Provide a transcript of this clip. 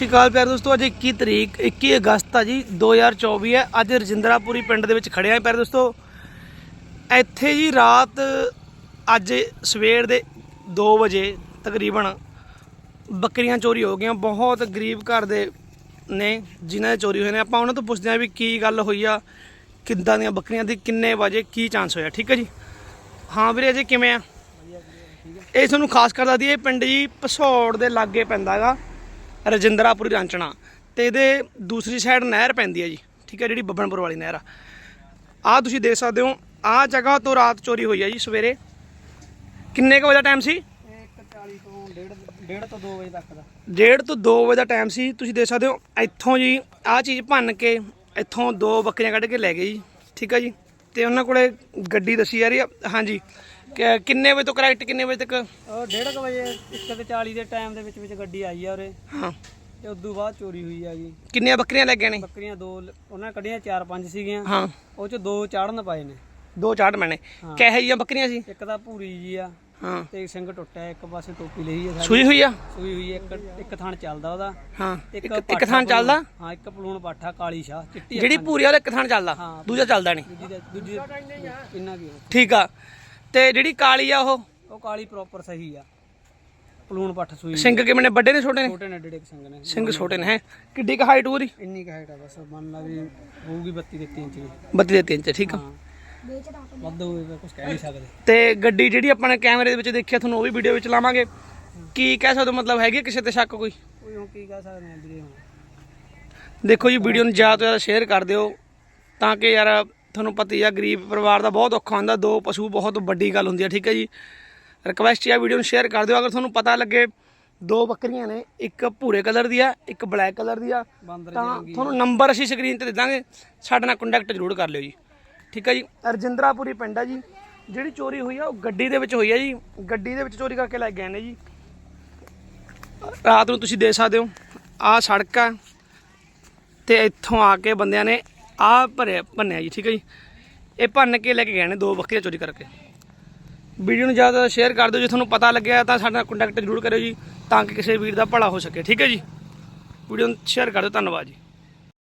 ਸ਼੍ਰੀ ਅਕਾਲ ਪਿਆਰੇ ਦੋਸਤੋ, ਅੱਜ 21 ਤਰੀਕ 21 ਅਗਸਤ ਆ ਜੀ 2024 ਹੈ। ਅੱਜ ਰਜਿੰਦਰਾਪੁਰੀ ਪਿੰਡ ਦੇ ਵਿੱਚ ਖੜੇ ਆ ਪਿਆਰੇ ਦੋਸਤੋ। ਇੱਥੇ ਜੀ ਰਾਤ ਅੱਜ ਸਵੇਰ ਦੇ 2 ਵਜੇ ਤਕਰੀਬਨ ਬੱਕਰੀਆਂ ਚੋਰੀ ਹੋ ਗਈਆਂ। ਬਹੁਤ ਗਰੀਬ ਘਰ ਦੇ ਨੇ ਜਿਨ੍ਹਾਂ ਦੇ ਚੋਰੀ ਹੋਏ ਨੇ। ਆਪਾਂ ਉਹਨਾਂ ਤੋਂ ਪੁੱਛਦੇ ਹਾਂ ਵੀ ਕੀ ਗੱਲ ਹੋਈ ਆ, ਕਿੱਦਾਂ ਦੀਆਂ ਬੱਕਰੀਆਂ ਦੀ, ਕਿੰਨੇ ਵਜੇ ਕੀ ਚਾਂਸ ਹੋਇਆ, ਠੀਕ ਹੈ ਜੀ? ਹਾਂ ਵੀਰੇ, ਅਜੇ ਕਿਵੇਂ ਆ? ਇਹ ਤੁਹਾਨੂੰ ਖਾਸ ਕਰ ਦੱਸਦੀ, ਇਹ ਪਿੰਡ ਜੀ ਪਸੌੜ ਦੇ ਲਾਗੇ ਪੈਂਦਾ ਹੈਗਾ ਰਜਿੰਦਰਾਪੁਰੀ ਰਾਂਚਣਾ ਤੇ ਇਹਦੇ ਦੂਸਰੀ ਸਾਈਡ ਨਹਿਰ ਪੈਂਦੀ ਹੈ ਜੀ, ਠੀਕ ਹੈ, ਜਿਹੜੀ ਬੱਬਣਪੁਰ ਵਾਲੀ ਨਹਿਰ ਆ। ਆਹ ਤੁਸੀਂ ਦੇਖ ਸਕਦੇ ਹੋ, ਆਹ ਜਗ੍ਹਾ ਤੋਂ ਰਾਤ ਚੋਰੀ ਹੋਈ ਹੈ ਜੀ ਸਵੇਰੇ। ਕਿੰਨੇ ਕੁ ਵਜੇ ਦਾ ਟਾਈਮ ਸੀ? 1:40 ਤੋਂ 1:30 ਤੋਂ 2 ਵਜੇ ਤੱਕ ਦਾ ਡੇਢ ਤੋਂ 2 ਵਜੇ ਦਾ ਟਾਈਮ ਸੀ, ਤੁਸੀਂ ਦੇਖ ਸਕਦੇ ਹੋ, ਇੱਥੋਂ ਜੀ ਆਹ ਚੀਜ਼ ਭੰਨ ਕੇ ਇੱਥੋਂ ਦੋ ਬੱਕਰੀਆਂ ਕੱਢ ਕੇ ਲੈ ਗਏ ਜੀ, ਠੀਕ ਹੈ ਜੀ। ਤੇ ਉਹਨਾਂ ਕੋਲੇ ਗੱਡੀ ਦੱਸੀ ਜਾ ਰਹੀ ਆ ਹਾਂਜੀ। ਕਿ- ਕਿੰਨੇ ਵਜੇ ਤੋਂ ਕਰੈਕਟ ਕਿੰਨੇ ਵਜੇ ਤੱਕ? ਉਹ 1:30 ਵਜੇ 1:40 ਦੇ ਟਾਈਮ ਦੇ ਵਿੱਚ ਵਿੱਚ ਗੱਡੀ ਆਈ ਆ ਉਰੇ। ਹਾਂ। ਤੇ ਉਦੋਂ ਬਾਅਦ ਚੋਰੀ ਹੋਈ ਆ ਜੀ। ਕਿੰਨੀਆਂ ਬੱਕਰੀਆਂ ਲੈ ਗਏ ਨੇ ਬੱਕਰੀਆਂ ਦੋ ਲ- ਉਹਨਾਂ ਕੱਢੀਆਂ ਚਾਰ ਪੰਜ ਸੀਗੀਆਂ। ਹਾਂ। ਉਹ ਚ ਦੋ ਚਾੜਨ ਪਾਏ ਨੇ। ਦੋ ਚਾਟ ਮੈਨੇ ਹਾਂ। ਕਿਹੋ ਜਿਹੀਆਂ ਬੱਕਰੀਆਂ ਸੀ? ਇੱਕ ਤਾਂ ਭੂਰੀ ਜੀ ਆ। ਹਾਂ। ਤੇ ਸਿੰਘ ਟੁੱਟਿਆ ਇੱਕ ਪਾਸੇ ਟੋਪੀ ਲਈ ਆ ਸਾਰੀ। ਸੂਈ ਹੋਈ ਆ? ਸੂਈ ਹੋਈ ਆ, ਇੱਕ ਇੱਕ ਥਾਣ ਚੱਲਦਾ ਉਹਦਾ। ਹਾਂ। ਇੱਕ ਇੱਕ ਪਾਠਾ ਥਾਂ ਚੱਲਦਾ? ਪਲੂਣ- ਹਾਂ ਇੱਕ ਪਲੂਣ ਪਾਠਾ ਕਾਲੀ ਸ਼ਾਹ ਚਿੱਟੀ ਜਿਹੜੀ। ਪੂਰੀ ਵਾਲਾ ਇੱਕ ਥਾਂ ਚੱਲਦਾ। ਹਾਂ। ਦੂਜਾ ਚੱਲਦਾ ਨਹੀਂ। ਦੂਜੀ ਦਾ ਦੂਜੀ ਕਿੰਨਾ ਕੀ? ਠੀਕ ਆ। ਤੇ ਜਿਹੜੀ ਕਾਲੀ ਆ ਉਹ? ਉਹ ਕਾਲੀ ਪ੍ਰੋਪਰ ਸਹੀ ਆ। ਪਲੂਣ ਪੱਠ ਸੂਈ ਸਿੰਘ ਕਿਵੇਂ ਨੇ? ਵੱਡੇ ਨੇ ਛੋਟੇ ਨੇ? ਛੋਟੇ ਨੇ ਕੁ ਸਿੰਘ ਨੇ। ਸਿੰਘ ਛੋਟੇ ਨੇ ਹੈ? ਕਿੱਡੀ ਕ ਹਾਈਟ ਉਹਦੀ ਇੰਨੀ ਕੁ ਹਾਈਟ ਆ ਬਸ ਮੰਨ ਲਾ ਵੀ ਹੋਊਗੀ 32 33 ਇੰਚ ਦੀ। 32 ਦੇ 3 ਚ ਠੀਕ ਆ। ਹਾਂ। ਵੱਧ ਹੋਵੇ ਕੁਝ ਕਹਿ ਨਹੀਂ ਸਕਦੇ। ਤੇ ਗੱਡੀ ਜਿਹੜੀ ਆਪਾਂ ਨੇ ਕੈਮਰੇ ਦੇ ਵਿੱਚ ਦੇਖਿਆ ਤੁਹਾਨੂੰ ਉਹ ਵੀ ਵੀਡੀਓ ਵਿੱਚ ਲਾਵਾਂਗੇ। ਕੀ ਕਹਿ ਸਕਦੇ? ਮਤਲਬ ਹੈਗੀ ਕਿਸੇ ਤੇ ਸ਼ੱਕ ਕੋਈ? ਕੋਈ ਹੁਣ ਕੀ ਕਹਿ ਸਕਦੇ ਆ ਵੀਰੇ ਹੁਣ? ਦੇਖੋ ਜੀ ਵੀਡੀਓ ਨੂੰ ਜ਼ਿਆਦਾ ਤੋਂ ਜ਼ਿਆਦਾ ਸ਼ੇਅਰ ਕਰ ਦਿਓ ਤਾਂ ਕਿ ਯਾਰ ਤੁਹਾਨੂੰ ਪਤਾ ਹੀ ਆ ਗਰੀਬ ਪਰਿਵਾਰ ਦਾ ਬਹੁਤ ਔਖਾ ਹੁੰਦਾ ਦੋ ਪਸ਼ੂ ਬਹੁਤ ਵੱਡੀ ਗੱਲ ਹੁੰਦੀ ਹੈ ਠੀਕ ਹੈ ਜੀ? ਰਿਕਵੈਸਟ ਹੈ ਵੀਡੀਓ ਨੂੰ ਸ਼ੇਅਰ ਕਰ ਦਿਓ ਅਗਰ ਤੁਹਾਨੂੰ ਪਤਾ ਲੱਗੇ ਦੋ ਬੱਕਰੀਆਂ ਨੇ ਇੱਕ ਭੂਰੇ ਕਲਰ ਦੀ ਆ ਇੱਕ ਬਲੈਕ ਕਲਰ ਦੀ ਆ ਤਾਂ ਤੁਹਾਨੂੰ ਨੰਬਰ ਅਸੀਂ ਸਕਰੀਨ ਤੇ ਦੇ ਦਾਂਗੇ ਸਾਡੇ ਨਾਲ ਕੰਟੈਕਟ ਜ਼ਰੂਰ ਕਰ ਲਿਓ ਜੀ। ਠੀਕ ਹੈ ਜੀ? ਰਜਿੰਦਰਾਪੁਰੀ ਪਿੰਡ ਆ ਜੀ ਜਿਹੜੀ ਚੋਰੀ ਹੋਈ ਆ ਉਹ ਗੱਡੀ ਦੇ ਵਿੱਚ ਹੋਈ ਆ ਜੀ। ਗੱਡੀ ਦੇ ਵਿੱਚ ਚੋਰੀ ਕਰਕੇ ਲੈ ਗਏ ਨੇ ਜੀ। ਰਾਤ ਨੂੰ ਤੁਸੀਂ ਦੇਖ ਸਕਦੇ ਹੋ ਆਹ ਸੜਕ ਆ ਤੇ ਇੱਥੋਂ ਆ ਕੇ ਬੰਦਿਆਂ ਨੇ ਆਹ ਭਰਿਆ ਭੰਨਿਆ ਜੀ, ਠੀਕ ਹੈ ਜੀ। ਇਹ ਭੰਨ ਕੇ ਲੈ ਕੇ ਗਏ ਨੇ ਦੋ ਬੱਕਰੀਆਂ ਚੋਰੀ ਕਰਕੇ। ਵੀਡੀਓ ਨੂੰ ਜ਼ਿਆਦਾ ਸ਼ੇਅਰ ਕਰ ਦਿਓ, ਜੇ ਤੁਹਾਨੂੰ ਪਤਾ ਲੱਗਿਆ ਤਾਂ ਸਾਡੇ ਨਾਲ ਕੰਟੈਕਟ ਜ਼ਰੂਰ ਕਰਿਓ ਜੀ, ਤਾਂ ਕਿ ਕਿਸੇ ਵੀਰ ਦਾ ਭਲਾ ਹੋ ਸਕੇ। ਠੀਕ ਹੈ ਜੀ। ਵੀਡੀਓ ਨੂੰ ਸ਼ੇਅਰ ਕਰ ਦਿਓ, ਧੰਨਵਾਦ ਜੀ।